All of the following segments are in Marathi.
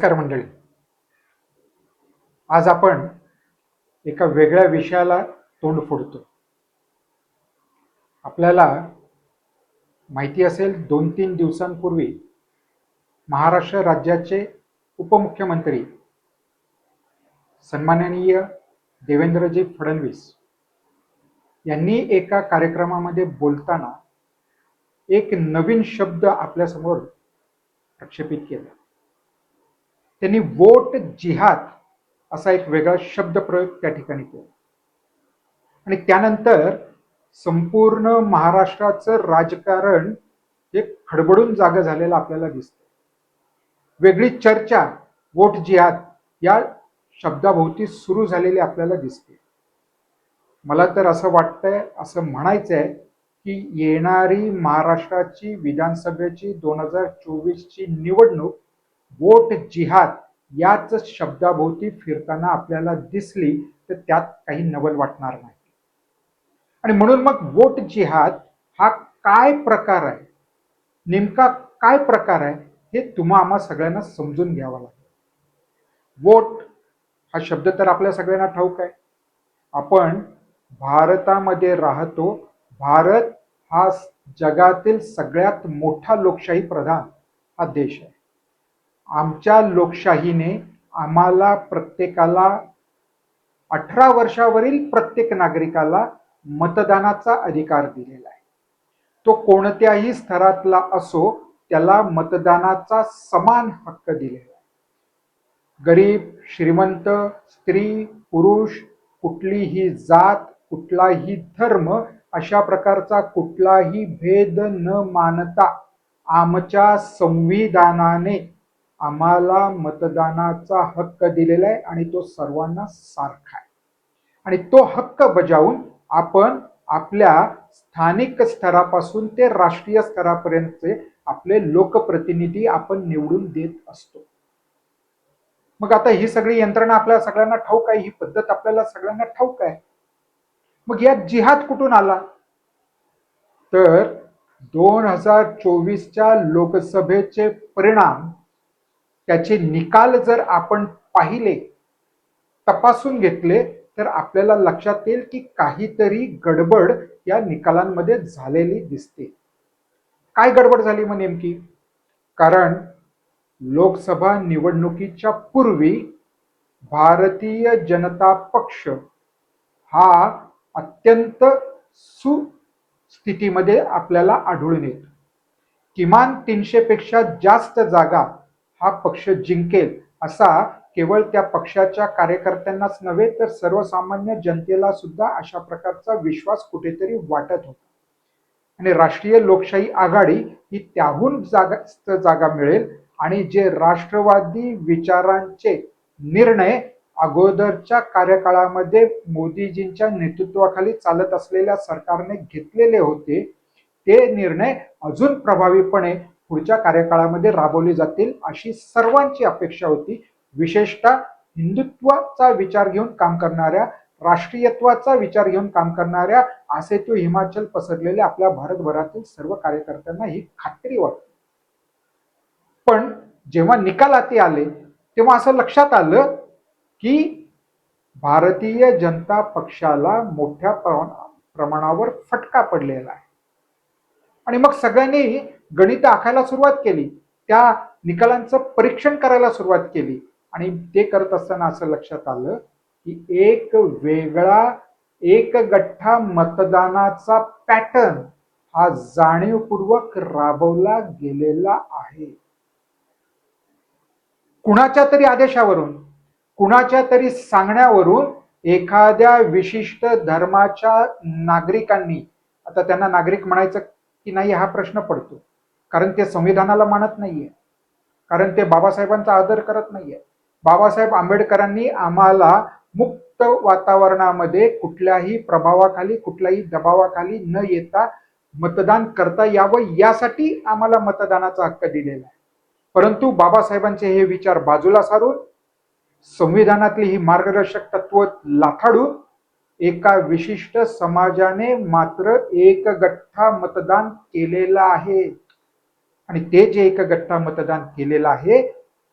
नमस्कार मंडळी. आज आपण एका वेगळ्या विषयाला तोंड फोडतो आपल्याला माहिती असेल दोन तीन दिवसांपूर्वी महाराष्ट्र राज्याचे उपमुख्यमंत्री सन्माननीय देवेंद्रजी फडणवीस यांनी एका कार्यक्रमामध्ये बोलताना एक नवीन शब्द आपल्यासमोर प्रक्षेपित केला. त्यांनी वोट जिहाद असा एक वेगळा शब्दप्रयोग त्या ठिकाणी केला. आणि त्यानंतर संपूर्ण महाराष्ट्राचं राजकारण हे खडबडून जागं झालेलं आपल्याला दिसतं वेगळी चर्चा वोट जिहाद या शब्दाभोवती सुरू झालेली आपल्याला दिसते. मला तर असं वाटतंय असं म्हणायचं आहे की येणारी महाराष्ट्राची विधानसभेची दोन हजार चोवीसची निवडणूक वोट जिहाद याच शब्दाभोवती फिरताना आपल्याला दिसली तर त्यात काही नवल वाटणार नाही. आणि म्हणून मग वोट जिहाद हा काय प्रकार आहे? नेमका काय प्रकार आहे? हे तुम्हा आम्हा सगळ्यांना समजून घ्यावा लागेल. वोट हा शब्द तर आपल्या सगळ्यांना ठाऊक आहे. आपण भारतामध्ये राहतो. भारत हा जगातील सगळ्यात मोठा लोकशाही प्रधान हा देश आहे. आमच्या लोकशाहीने आम्हाला प्रत्येकाला अठरा वर्षावरील प्रत्येक नागरिकाला मतदानाचा अधिकार दिलेला आहे. तो कोणत्याही स्तरातला असो त्याला मतदानाचा समान हक्क दिलेला आहे. गरीब श्रीमंत स्त्री पुरुष कुठलीही जात कुठलाही धर्म अशा प्रकारचा कुठलाही भेद न मानता आमच्या संविधानाने आम्हाला मतदानाचा हक्क दिलेला आहे आणि तो सर्वांना सारखा आहे. आणि तो हक्क बजावून आपण आपल्या स्थानिक स्तरापासून ते राष्ट्रीय स्तरापर्यंतचे आपले लोकप्रतिनिधी आपण निवडून देत असतो. मग आता ही सगळी यंत्रणा आपल्या सगळ्यांना ठाऊक आहे ही पद्धत आपल्याला सगळ्यांना ठाऊक आहे. मग यात जिहाद कुठून आला? तर दोन हजार चोवीसच्या लोकसभेचे परिणाम त्याचे निकाल जर आपण पाहिले तपासून घेतले तर आपल्याला लक्षात येईल की काहीतरी गडबड या निकालांमध्ये झालेली दिसते. काय गडबड झाली मग नेमकी? कारण लोकसभा निवडणुकीच्या पूर्वी भारतीय जनता पक्ष हा अत्यंत सुस्थितीमध्ये आपल्याला आढळून येतो. किमान तीनशे पेक्षा जास्त जागा हा पक्ष जिंकेल असा केवळ त्या पक्षाच्या कार्यकर्त्यांनाच नव्हे तर सर्वसामान्य जनतेला सुद्धा अशा प्रकारचा विश्वास कुठेतरी वाटत होता. आणि राष्ट्रीय लोकशाही आघाडी ही त्याहून जागा जागा मिळेल आणि जे राष्ट्रवादी विचारांचे निर्णय अगोदरच्या कार्यकाळामध्ये मोदीजींच्या नेतृत्वाखाली चालत असलेल्या सरकारने घेतलेले होते ते निर्णय अजून प्रभावीपणे पुढच्या कार्यकाळामध्ये राबवली जातील अशी सर्वांची अपेक्षा होती. विशेषतः हिंदुत्वाचा विचार घेऊन काम करणाऱ्या राष्ट्रीयत्वाचा विचार घेऊन काम करणाऱ्या असे तो हिमाचल पसरलेल्या आपल्या भारतभरातील सर्व कार्यकर्त्यांना ही खात्री वाटते. पण जेव्हा निकाल हाती आले तेव्हा असं लक्षात आलं की भारतीय जनता पक्षाला मोठ्या प्रमाणावर फटका पडलेला आहे. आणि मग सगळ्यांनी गणित आखायला सुरुवात केली. त्या निकालांचं परीक्षण करायला सुरुवात केली. आणि ते करत असताना असं लक्षात आलं की एक वेगळा एक गठ्ठा मतदानाचा पॅटर्न हा जाणीवपूर्वक राबवला गेलेला आहे. कुणाच्या तरी आदेशावरून कुणाच्या तरी सांगण्यावरून एखाद्या विशिष्ट धर्माच्या नागरिकांनी आता त्यांना नागरिक म्हणायचं की नाही हा प्रश्न पडतो. कारण ते संविधानाला मानत नाहीये. कारण ते बाबासाहेबांचा आदर करत नाहीये. बाबासाहेब आंबेडकरांनी आम्हाला मुक्त वातावरणामध्ये कुठल्याही प्रभावाखाली कुठल्याही दबावाखाली न येता मतदान करता यावं यासाठी आम्हाला मतदानाचा हक्क दिलेला आहे. परंतु बाबासाहेबांचे हे विचार बाजूला सारून संविधानातली ही मार्गदर्शक तत्व लाथाडून एका विशिष्ट समाजाने मात्र एक गठ्ठा मतदान केलेलं आहे. आणि ते जे एक गठ्ठा मतदान केलेलं आहे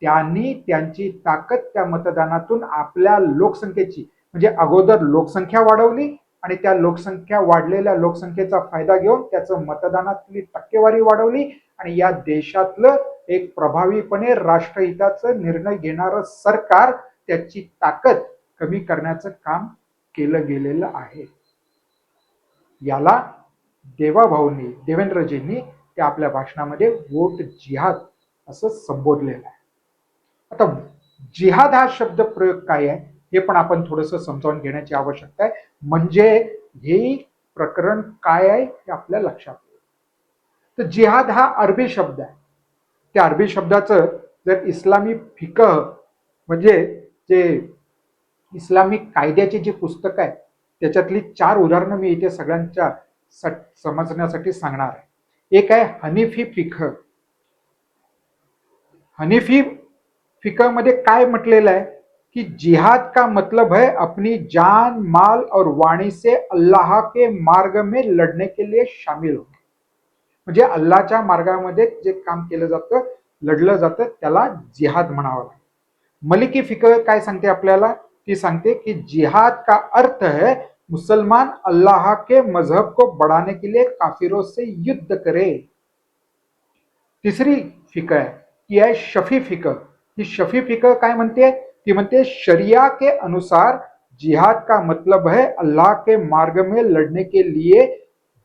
त्यांनी त्यांची ताकद त्या मतदानातून आपल्या लोकसंख्येची म्हणजे अगोदर लोकसंख्या वाढवली आणि त्या लोकसंख्या वाढलेल्या लोकसंख्येचा फायदा घेऊन त्याचं मतदानातली टक्केवारी वाढवली आणि या देशातलं एक प्रभावीपणे राष्ट्रहिताचं निर्णय घेणारं सरकार त्याची ताकद कमी करण्याचं काम केलं गेलेलं आहे. याला देवाभाऊंनी देवेंद्रजींनी त्या आपल्या भाषणामध्ये वोट जिहाद असं संबोधलेलं आहे. आता जिहाद हा शब्द प्रयोग काय आहे? हे पण आपण थोडस समजावून घेण्याची आवश्यकता आहे. म्हणजे हे प्रकरण काय आहे? हे आपल्या लक्षात येईल. तर जिहाद हा अरबी शब्द आहे. त्या अरबी शब्दाचं जर इस्लामी फिक म्हणजे जे इस्लामिक कायद्याची जी पुस्तक आहे त्याच्यातली चार उदाहरणं मी इथे सगळ्यांच्या समजण्यासाठी सांगणार आहे. एक आहे हनीफी फिख हनीफी फिकमध्ये काय म्हटलेलं आहे? कि जिहाद का मतलब है अपनी जान माल और वाणी से अल्लाह के मार्ग में लढने के लिए शामिल होणे म्हणजे अल्लाच्या मार्गामध्ये जे काम केलं जातं लढलं जातं त्याला जिहाद म्हणावं लागतं. मलिकी फिक काय सांगते आपल्याला? ती सांगते कि जिहाद का अर्थ है मुसलमान अल्लाह के मज़हब को बढ़ाने के लिए काफिरों से युद्ध करे। तिसरी फिक आहे ती शफी फिक ही शफी फिक काय म्हणते ती म्हणते शरिया के अनुसार जिहाद का मतलब है अल्लाह के मार्ग में लड़ने के लिए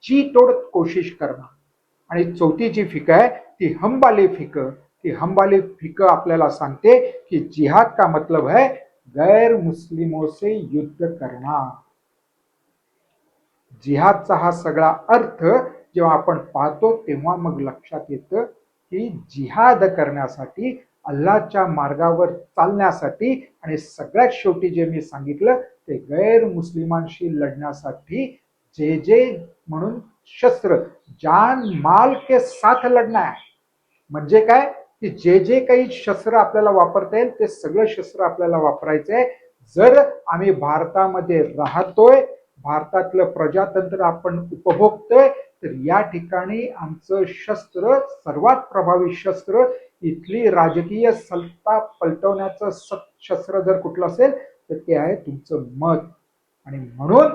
जी तोड़ कोशिश करना। चौथी जी फिक आहे ती हंबाली फिक ती हंबाली फिक आपल्याला सांगते की जिहाद का मतलब है गैर मुस्लिमों से युद्ध करना। जिहादचा हा सगळा अर्थ जेव्हा आपण पाहतो तेव्हा मग लक्षात येतं की जिहाद करण्यासाठी अल्लाच्या मार्गावर चालण्यासाठी आणि सगळ्यात शेवटी जे मी सांगितलं ते गैर मुस्लिमांशी लढण्यासाठी जे जे म्हणून शस्त्र जान माल के साथ लढणं आहे म्हणजे काय? की जे जे काही शस्त्र आपल्याला वापरता येईल ते सगळं शस्त्र आपल्याला वापरायचं आहे जर आम्ही भारतामध्ये राहतोय भारतातलं प्रजातंत्र आपण उपभोगतोय तर या ठिकाणी आमचं शस्त्र सर्वात प्रभावी शस्त्र इथली राजकीय सत्ता पलटवण्याचं स- शस्त्र जर कुठलं असेल तर ते आहे तुमचं मत. आणि म्हणून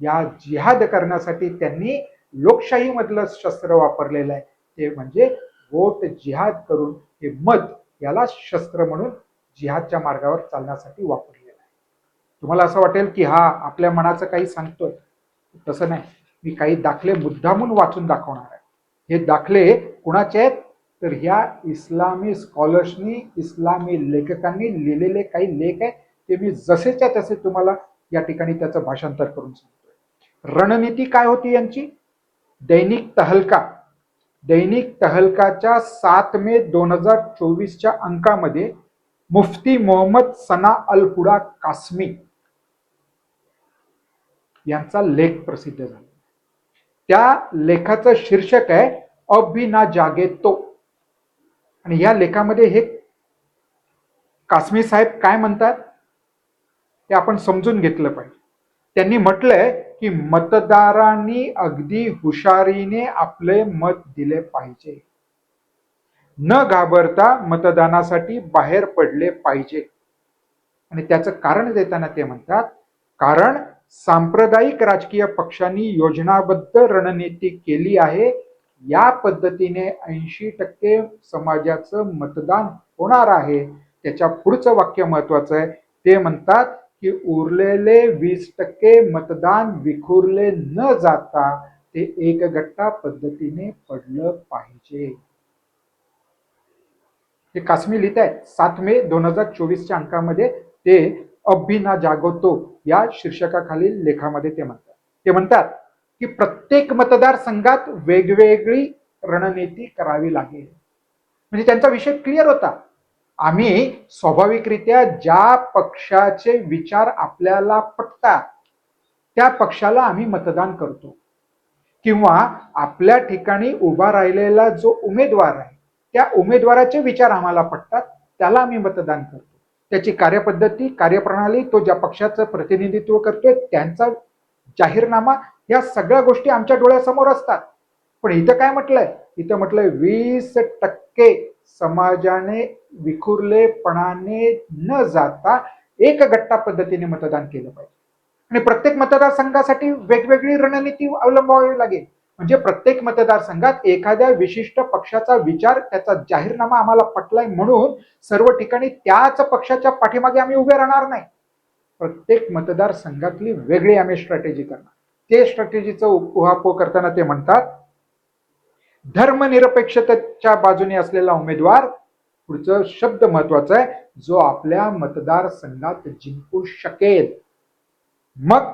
या जिहाद करण्यासाठी त्यांनी लोकशाहीमधलं शस्त्र वापरलेलं आहे. ते म्हणजे वोट जिहाद करून हे मत याला शस्त्र म्हणून जिहादच्या मार्गावर चालण्यासाठी वापरलेलं आहे. तुम्हाला असं वाटेल की हा आपल्या मनाचं काही सांगतोय. तसं नाही. मी काही दाखले मुद्दामून वाचून दाखवणार आहे. हे दाखले कुणाचे आहेत? तर ह्या इस्लामी स्कॉलर्सनी इस्लामी लेखकांनी लिहिलेले काही लेख आहेत ते मी जसेच्या तसे तुम्हाला या ठिकाणी त्याचं भाषांतर करून सांगतोय. रणनीती काय होती यांची? दैनिक तहलका. दैनिक तहलकाच्या सात मे दोन हजार चोवीसच्या अंकामध्ये मुफ्ती मोहम्मद सना अल हुडा कास्मी यांचा लेख प्रसिद्ध झाला. त्या लेखाचं शीर्षक आहे अब भी ना जागे तो. आणि या लेखामध्ये हे कास्मी साहेब काय म्हणतात? ते आपण समजून घेतलं पाहिजे. त्यांनी म्हटलंय की मतदारांनी अगदी हुशारीने आपले मत दिले पाहिजे. न घाबरता मतदानासाठी बाहेर पडले पाहिजे. आणि त्याचं कारण देताना ते म्हणतात कारण सांप्रदायिक राजकीय पक्षांनी योजनाबद्ध रणनीती केली आहे. या पद्धतीने ऐंशी टक्के समाजाचं मतदान होणार आहे. त्याच्या पुढचं वाक्य महत्वाचं आहे. ते म्हणतात की उरलेले वीस टक्के मतदान विखुरले न जाता ते एकगट्टा पद्धतीने पडलं पाहिजे. हे काश्मीर लिहित आहेत सात मे दोन हजार चोवीसच्या अंकामध्ये ते अभिना जागवतो या शीर्षकाखालील लेखामध्ये ते म्हणतात. ते म्हणतात की प्रत्येक मतदारसंघात वेगवेगळी रणनीती करावी लागेल. म्हणजे त्यांचा विषय क्लिअर होता. आम्ही स्वाभाविकरित्या ज्या पक्षाचे विचार आपल्याला पटतात त्या पक्षाला आम्ही मतदान करतो. किंवा आपल्या ठिकाणी उभा राहिलेला जो उमेदवार आहे त्या उमेदवाराचे विचार आम्हाला पटतात त्याला आम्ही मतदान करतो. त्याची कार्यपद्धती कार्यप्रणाली तो ज्या पक्षाचं प्रतिनिधित्व करतोय त्यांचा जाहीरनामा या सगळ्या गोष्टी आमच्या डोळ्यासमोर असतात. पण इथं काय म्हटलंय? इथं म्हटलंय वीस टक्के समाजाने विखुरलेपणाने न जाता एक गट्टा पद्धतीने मतदान केलं पाहिजे. आणि प्रत्येक मतदारसंघासाठी वेगवेगळी रणनीती अवलंबावी लागेल. म्हणजे प्रत्येक मतदारसंघात एखाद्या विशिष्ट पक्षाचा विचार त्याचा जाहीरनामा आम्हाला पटलाय म्हणून सर्व ठिकाणी त्याच पक्षाच्या पाठीमागे आम्ही उभे राहणार नाही. प्रत्येक मतदारसंघातली वेगळी आम्ही स्ट्रॅटेजी करणार. ते स्ट्रॅटेजीचा उहापोह करताना ते म्हणतात धर्मनिरपेक्षतेच्या बाजूने असलेला उमेदवार पुढचं शब्द महत्त्वाचा आहे जो आपल्या मतदारसंघात जिंकू शकेल. मग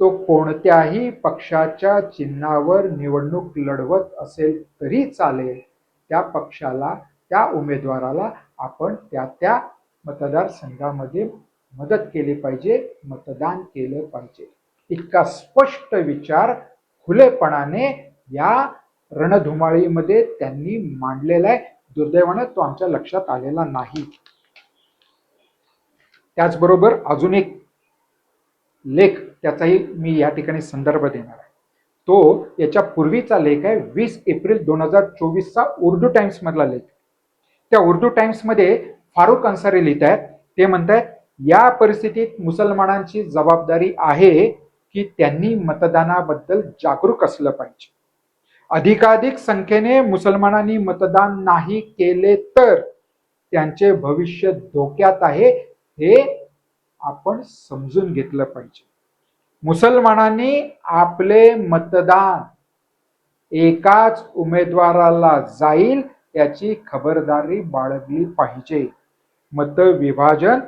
तो कोणत्याही पक्षाच्या चिन्हावर निवडणूक लढवत असेल तरी चालेल. त्या पक्षाला त्या उमेदवाराला आपण त्या त्या मतदारसंघामध्ये मदत केली पाहिजे मतदान केलं पाहिजे. इतका स्पष्ट विचार खुलेपणाने या रणधुमाळीमध्ये त्यांनी मांडलेला आहे. दुर्दैवानं तो आमच्या लक्षात आलेला नाही. त्याचबरोबर अजून एक लेख त्याचाही मी या ठिकाणी संदर्भ देणार आहे. तो याच्या पूर्वीचा लेख आहे. वीस एप्रिल दोन हजार चोवीसचा उर्दू टाइम्स मधला लेख. त्या उर्दू टाइम्समध्ये फारुख अन्सारी लिहित आहेत. ते म्हणतात या परिस्थितीत मुसलमानांची जबाबदारी आहे की त्यांनी मतदानाबद्दल जागरूक असलं पाहिजे. अधिकाधिक संख्येने मुसलमानांनी मतदान नाही केले तर त्यांचे भविष्य धोक्यात आहे हे आपण समजून घेतलं पाहिजे. मुसलमानांनी आपले मतदान एकाच उमेदवाराला जाईल याची खबरदारी बाळगली पाहिजे. मतविभाजन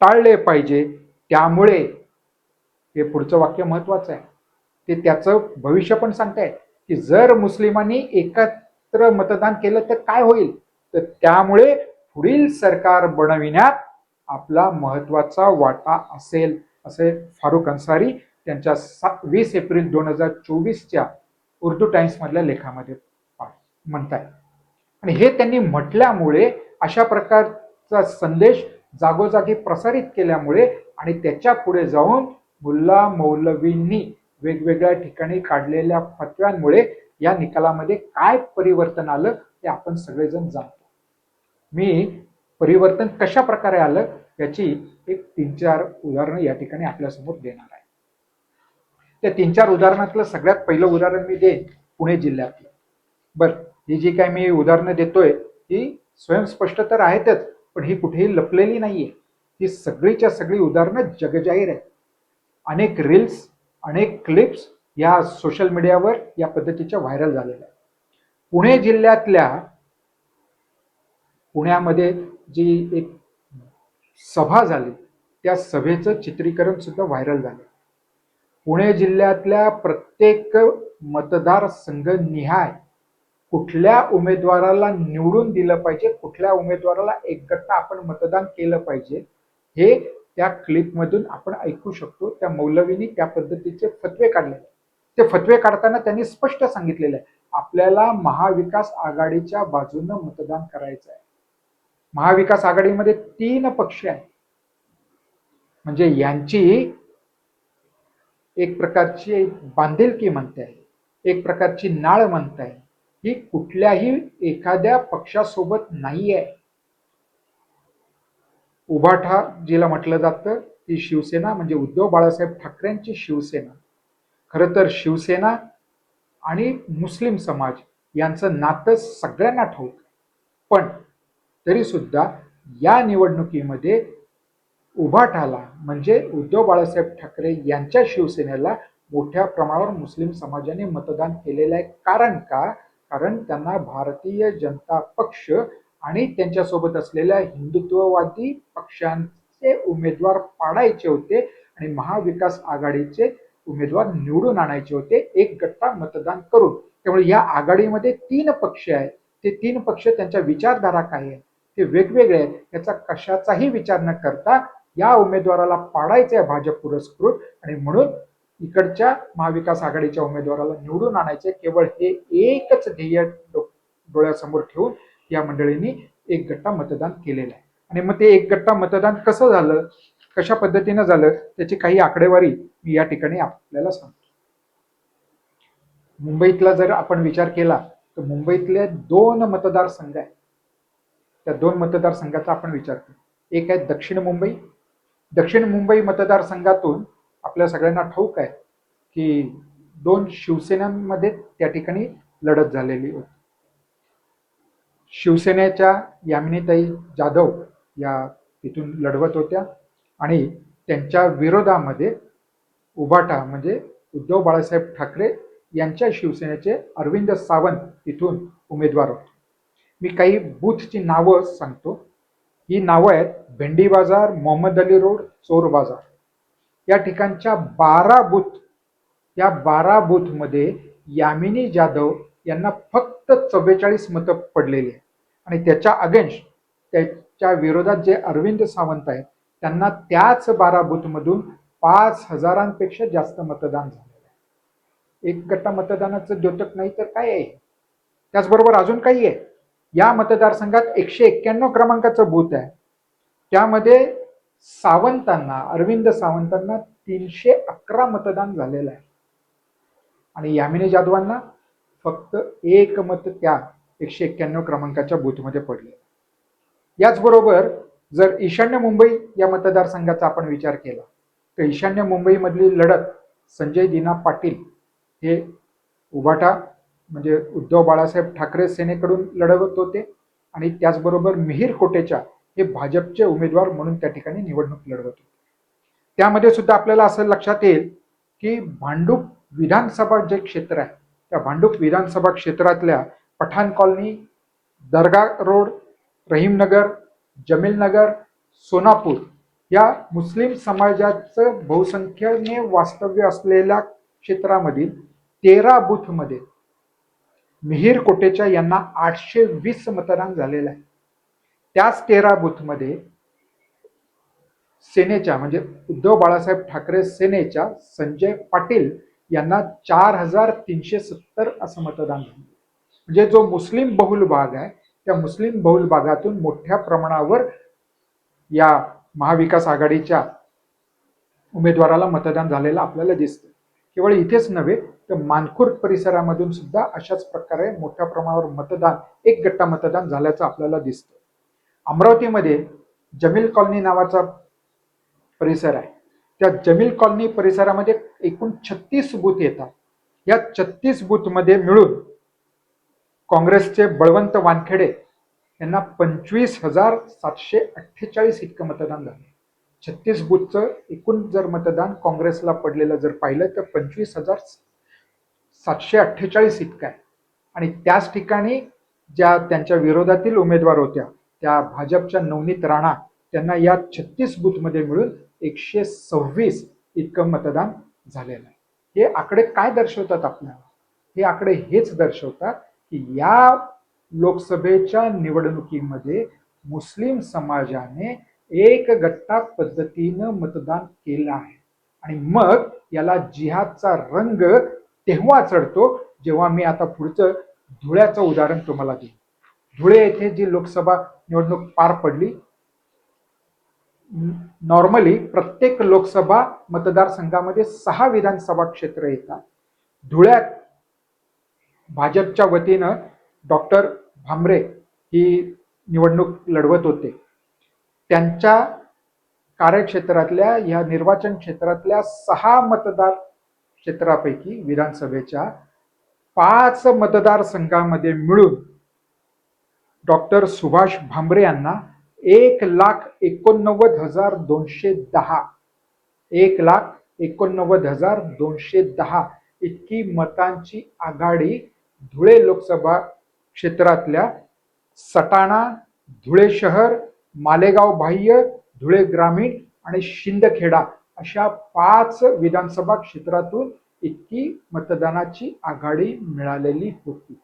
टाळले पाहिजे. त्यामुळे हे पुढचं वाक्य महत्वाचं आहे. ते त्याचं भविष्य पण सांगताय की जर मुस्लिमांनी एकत्र मतदान केलं तर काय होईल? तर त्यामुळे पुढील सरकार बनविण्यात आपला महत्त्वाचा वाटा असेल असे फारुख अन्सारी त्यांच्या सा वीस एप्रिल दोन हजार चोवीसच्या उर्दू टाइम्समधल्या लेखामध्ये म्हणताय आणि हे त्यांनी म्हटल्यामुळे अशा प्रकारचा संदेश जागोजागी प्रसारित केल्यामुळे आणि त्याच्या पुढे जाऊन मुल्ला मौलवींनी वेगवेगळ्या ठिकाणी काढलेल्या फतव्यांमुळे या निकालामध्ये काय परिवर्तन आलं ते आपण सगळेजण जाणतो. मी परिवर्तन कशा प्रकारे आलं याची एक तीन चार उदाहरणं या ठिकाणी आपल्यासमोर देणार आहे. त्या तीन चार उदाहरणातलं सगळ्यात पहिलं उदाहरण मी देईन पुणे जिल्ह्यातलं. बरं ही जी काय मी उदाहरणं देतोय ही स्वयंस्पष्ट तर आहेतच पण ही कुठेही लपलेली नाहीये. ही सगळीच्या सगळी उदाहरणं जगजाहीर आहेत. अनेक रील्स अनेक क्लिप्स या सोशल मीडियावर या पद्धतीच्या व्हायरल झालेल्या आहेत. पुणे जिल्ह्यातल्या पुण्यामध्ये जी एक सभा झाली त्या सभेचं चित्रीकरण सुद्धा व्हायरल झालं. पुणे जिल्ह्यातल्या प्रत्येक मतदारसंघ निहाय कुठल्या उमेदवाराला निवडून दिलं पाहिजे कुठल्या उमेदवाराला एक आपण मतदान केलं पाहिजे हे त्या क्लिपमधून आपण ऐकू शकतो त्या मौलवीनी त्या पद्धतीचे फतवे काढले. ते फतवे काढताना त्यांनी स्पष्ट सांगितलेलं आहे आपल्याला महाविकास आघाडीच्या बाजूनं मतदान करायचं आहे. महाविकास आघाडीमध्ये तीन पक्ष आहेत. म्हणजे यांची एक प्रकारची बांधिलकी म्हणते आहे एक प्रकारची नाळ म्हणते आहे ही कुठल्याही एखाद्या पक्षासोबत नाही आहे उभाठा जिला म्हटलं जातं ती शिवसेना म्हणजे उद्धव बाळासाहेब ठाकरेंची शिवसेना. खरं तर शिवसेना आणि मुस्लिम समाज यांचं नातं सगळ्यांना ठाऊक पण तरी सुद्धा या निवडणुकीमध्ये उभाठाला म्हणजे उद्धव बाळासाहेब ठाकरे यांच्या शिवसेनेला मोठ्या प्रमाणावर मुस्लिम समाजाने मतदान केलेलं आहे. कारण का? कारण त्यांना भारतीय जनता पक्ष आणि त्यांच्यासोबत असलेल्या हिंदुत्ववादी पक्षांचे उमेदवार पाडायचे होते आणि महाविकास आघाडीचे उमेदवार निवडून आणायचे होते. एक गट्टा मतदान करून. त्यामुळे या आघाडीमध्ये तीन पक्ष आहेत. ते तीन पक्ष त्यांच्या विचारधारा काय आहे ते वेगवेगळे आहेत. याचा कशाचाही विचार न करता या उमेदवाराला पाडायचं आहे भाजप पुरस्कृत आणि म्हणून इकडच्या महाविकास आघाडीच्या उमेदवाराला निवडून आणायचे केवळ हे एकच ध्येय डोळ्यासमोर ठेवून या मंडळींनी एक गट्टा मतदान केलेलं आहे. आणि मग ते एक गट्टा मतदान कसं झालं? कशा पद्धतीनं झालं? त्याची काही आकडेवारी मी या ठिकाणी आपल्याला सांगतो. मुंबईतला जर आपण विचार केला तर मुंबईतले दोन मतदारसंघ आहेत. त्या दोन मतदारसंघाचा आपण विचार करू. एक आहे दक्षिण मुंबई. दक्षिण मुंबई मतदारसंघातून आपल्या सगळ्यांना ठाऊक आहे की दोन शिवसेनांमध्ये त्या ठिकाणी लढत झालेली होती. शिवसेनेच्या यामिनीताई जाधव या तिथून लढवत होत्या आणि त्यांच्या विरोधामध्ये उभाटा म्हणजे उद्धव बाळासाहेब ठाकरे यांच्या शिवसेनेचे अरविंद सावंत तिथून उमेदवार होते. मी काही बूथची नावं सांगतो. ही नावं आहेत भेंडी बाजार मोहम्मद अली रोड चोर बाजार. या ठिकाणच्या बारा बूथ या बारा बूथमध्ये यामिनी जाधव यांना फक्त चव्वेचाळीस मतं पडलेली आहेत. आणि त्याच्या अगेन्स्ट त्याच्या विरोधात जे अरविंद सावंत आहेत त्यांना त्याच बारा बूथमधून पाच हजारांपेक्षा जास्त मतदान झालेलं आहे. एक गट्टा मतदानाचं द्योतक नाही तर काय आहे? त्याचबरोबर अजून काही आहे? या मतदारसंघात एकशे एक्क्याण्णव क्रमांकाचं बूथ आहे. त्यामध्ये सावंतांना अरविंद सावंतांना तीनशे अकरा मतदान झालेलं आहे. आणि यामिनी जाधवांना फक्त एक मत त्या एकशे एक्क्याण्णव क्रमांकाच्या बूथमध्ये पडले. याचबरोबर जर ईशान्य मुंबई या मतदारसंघाचा आपण विचार केला तर ईशान्य मुंबईमधली लढत संजय दिना पाटील हे उभाटा म्हणजे उद्धव बाळासाहेब ठाकरे सेनेकडून लढवत होते आणि त्याचबरोबर मिहीर कोटेच्या हे भाजपचे उमेदवार म्हणून त्या ठिकाणी निवडणूक लढवत होते. त्यामध्ये सुद्धा आपल्याला असं लक्षात येईल की भांडूप विधानसभा जे क्षेत्र आहे त्या भांडूप विधानसभा क्षेत्रातल्या पठाण कॉलनी दर्गा रोड रहीमनगर जमीलनगर सोनापूर या मुस्लिम समाजाचं बहुसंख्येने वास्तव्य असलेल्या क्षेत्रामधील तेरा बूथमध्ये मिहीर कोटेचा यांना आठशे वीस मतदान झालेलं आहे. त्याच तेरा बूथमध्ये सेनेच्या म्हणजे उद्धव बाळासाहेब ठाकरे सेनेच्या संजय पाटील यांना चार हजार तीनशे सत्तर असं मतदान झालं. म्हणजे जो मुस्लिम बहुल भाग आहे त्या मुस्लिम बहुल भागातून मोठ्या प्रमाणावर या महाविकास आघाडीच्या उमेदवाराला मतदान झालेलं आपल्याला दिसतं केवळ इथेच नव्हे तर मानखुर्द परिसरामधून सुद्धा अशाच प्रकारे मोठ्या प्रमाणावर मतदान एक गट्टा मतदान झाल्याचं आपल्याला दिसतं अमरावतीमध्ये जमील कॉलनी नावाचा परिसर आहे. त्या जमील कॉलनी परिसरामध्ये एकूण छत्तीस बूथ येतात. या छत्तीस बूथमध्ये मिळून काँग्रेसचे बळवंत वानखेडे यांना पंचवीस हजार सातशे अठ्ठेचाळीस इतकं मतदान झालं. छत्तीस बूथचं एकूण जर मतदान काँग्रेसला पडलेलं जर पाहिलं तर पंचवीस हजार सातशे अठ्ठेचाळीस इतकं आहे. आणि त्याच ठिकाणी ज्या त्यांच्या विरोधातील उमेदवार होत्या त्या भाजपच्या नवनीत राणा त्यांना या छत्तीस बूथमध्ये मिळून एकशे सव्वीस इतकं मतदान झालेलं आहे. हे आकडे काय दर्शवतात आपल्याला? हे आकडे हेच दर्शवतात की या लोकसभेच्या निवडणुकीमध्ये मुस्लिम समाजाने एक गट्टा पद्धतीनं मतदान केलं आहे. आणि मग याला जिहादचा रंग तेव्हा चढतो जेव्हा मी आता पुढचं धुळ्याचं उदाहरण तुम्हाला देईन. धुळे येथे जी लोकसभा निवडणूक पार पडली नॉर्मली प्रत्येक लोकसभा मतदारसंघामध्ये सहा विधानसभा क्षेत्र येतात. धुळ्यात भाजपच्या वतीनं डॉक्टर भामरे ही निवडणूक लढवत होते. त्यांच्या कार्यक्षेत्रातल्या या निर्वाचन क्षेत्रातल्या सहा मतदार क्षेत्रापैकी विधानसभेच्या पाच मतदारसंघामध्ये मिळून डॉक्टर सुभाष भामरे यांना एक लाख एकोणनव्वद हजार दोनशे दहा एक लाख एकोणनव्वद हजार दोनशे दहा इतकी मतांची आघाडी धुळे लोकसभा क्षेत्रातल्या सटाणा धुळे शहर मालेगाव बाह्य धुळे ग्रामीण आणि शिंदखेडा अशा पाच विधानसभा क्षेत्रातून इतकी मतदानाची आघाडी मिळालेली होती.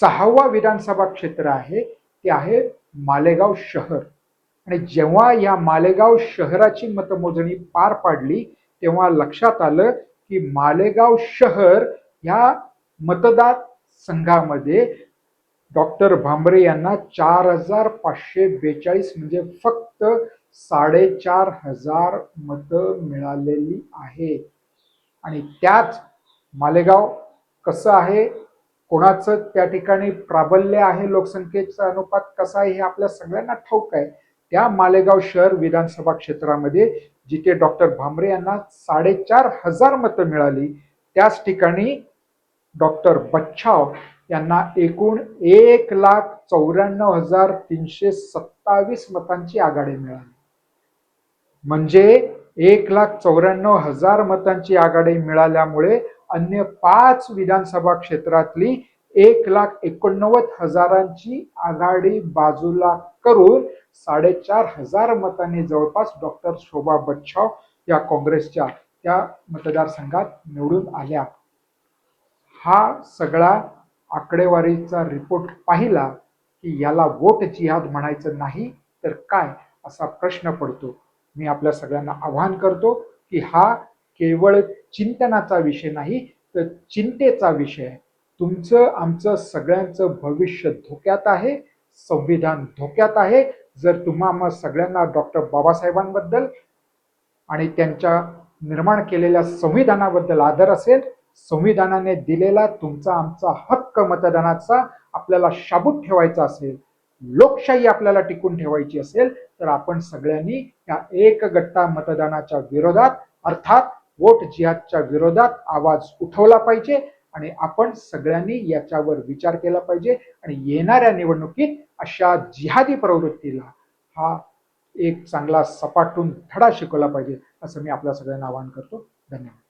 सहावा विधानसभा क्षेत्र आहे ते आहे मालेगाव शहर. आणि जेव्हा या मालेगाव शहराची मतमोजणी पार पाडली तेव्हा लक्षात आलं की मालेगाव शहर ह्या मतदार संघामध्ये डॉक्टर भांबरे यांना चार हजार पाचशे बेचाळीस म्हणजे फक्त साडेचार हजार मतं मिळालेली आहे. आणि त्याच मालेगाव कसं आहे? कोणाचं त्या ठिकाणी प्राबल्य आहे? लोकसंख्येचा अनुपात कसा आहे? हे आपल्या सगळ्यांना ठाऊक आहे. त्या मालेगाव शहर विधानसभा क्षेत्रामध्ये जिथे डॉक्टर भांबरे यांना साडेचार हजार मतं मिळाली त्याच ठिकाणी डॉक्टर बच्छाव यांना एकूण एक लाख चौऱ्याण्णव हजार तीनशे सत्तावीस मतांची आघाडी मिळाली. म्हणजे एक लाख चौऱ्याण्णव हजार मतांची आघाडी मिळाल्यामुळे अन्य पाच विधानसभा क्षेत्रातली एक लाख एकोणनव्वद हजारांची आघाडी बाजूला करून साडेचार हजार मतांनी जवळपास डॉक्टर शोभा बच्छाव या काँग्रेसच्या त्या मतदारसंघात निवडून आल्या. हा सगळा आकडेवारीचा रिपोर्ट पाहिला की याला वोट जिहाद म्हणायचं नाही तर काय असा प्रश्न पडतो. मी आपल्या सगळ्यांना आवाहन करतो की हा केवळ चिंतनाचा विषय नाही तर चिंतेचा विषय आहे. तुमचं आमचं सगळ्यांचं भविष्य धोक्यात आहे संविधान धोक्यात आहे. जर तुम्हा मग सगळ्यांना डॉक्टर बाबासाहेबांबद्दल आणि त्यांच्या निर्माण केलेल्या संविधानाबद्दल आदर असेल संविधानाने दिलेला तुमचा आमचा हक्क मतदानाचा आपल्याला शाबूत ठेवायचा असेल लोकशाही आपल्याला टिकून ठेवायची असेल तर आपण सगळ्यांनी या एक गट्टा मतदानाच्या विरोधात अर्थात वोट जिहादच्या विरोधात आवाज उठवला पाहिजे आणि आपण सगळ्यांनी याच्यावर विचार केला पाहिजे आणि येणाऱ्या निवडणुकीत अशा जिहादी प्रवृत्तीला हा एक चांगला सपाटून धडा शिकवला पाहिजे असं मी आपल्या सगळ्यांना आवाहन करतो. धन्यवाद.